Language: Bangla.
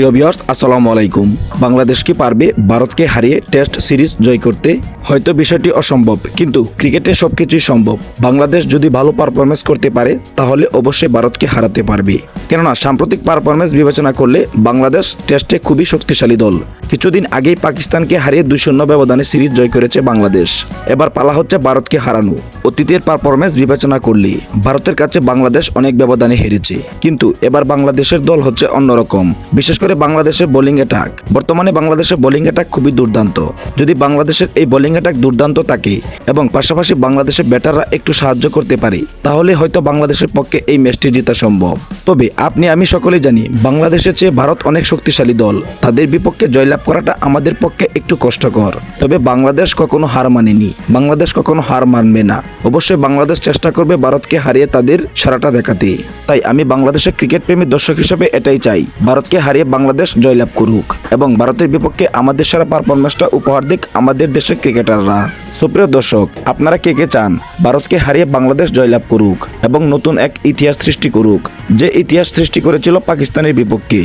প্রিয় ভিউয়ার্স আসসালামু আলাইকুম। বাংলাদেশ কি পারবে ভারতকে হারিয়ে টেস্ট সিরিজ জয় করতে? হয়তো বিষয়টি অসম্ভব, কিন্তু ক্রিকেটে সবকিছুই সম্ভব। বাংলাদেশ যদি ভালো পারফরমেন্স করতে পারে, তাহলে অবশ্যই ভারতকে হারাতে পারবে। কেননা সাম্প্রতিক পারফরমেন্স বিবেচনা করলে বাংলাদেশ টেস্টে খুবই শক্তিশালী দল। কিছুদিন আগেই পাকিস্তানকে হারিয়ে দুই শূন্য ব্যবধানে সিরিজ জয় করেছে বাংলাদেশ। এবার পালা হচ্ছে ভারতকে হারানো। অতীতের পারফরমেন্স বিবেচনা করলে ভারতের কাছে বাংলাদেশ অনেক ব্যবধানে হেরেছে। কিন্তু এবার বাংলাদেশের দল হচ্ছে অন্যরকম। বিশেষ করে বাংলাদেশের বোলিং অ্যাটাক বর্তমানে বাংলাদেশের বোলিং অ্যাটাক খুবই দুর্দান্ত। যদি বাংলাদেশের এই বোলিং অ্যাটাক দুর্দান্ত থাকে এবং পাশাপাশি বাংলাদেশের ব্যাটাররা একটু সাহায্য করতে পারে, তাহলে হয়তো বাংলাদেশের পক্ষে এই ম্যাচটি জেতা সম্ভব। তবে আপনি, আমি সকলেই জানি, বাংলাদেশের চেয়ে ভারত অনেক শক্তিশালী দল। তাদের বিপক্ষে জয়লাভ করাটা আমাদের পক্ষে একটু কষ্টকর। তবে বাংলাদেশ কখনো হার মানেনি। বাংলাদেশ কখনো হার মানবে না। অবশ্যই বাংলাদেশ চেষ্টা করবে ভারতকে হারিয়ে তাদের সারাটা দেখাতে। তাই আমি বাংলাদেশের ক্রিকেট প্রেমী দর্শক হিসেবে এটাই চাই। ভারতকে হারিয়ে বাংলাদেশ জয়লাভ করুক। এবং ভারতের বিপক্ষে আমাদের সেরা পারফরমেন্সটা উপহার দিক আমাদের দেশের ক্রিকেটাররা। সুপ্রিয় দর্শক, আপনারা কে কে চান? ভারতকে হারিয়ে বাংলাদেশ জয়লাভ করুক এবং নতুন এক ইতিহাস সৃষ্টি করুক, যে ইতিহাস সৃষ্টি করেছিল পাকিস্তানের বিপক্ষে।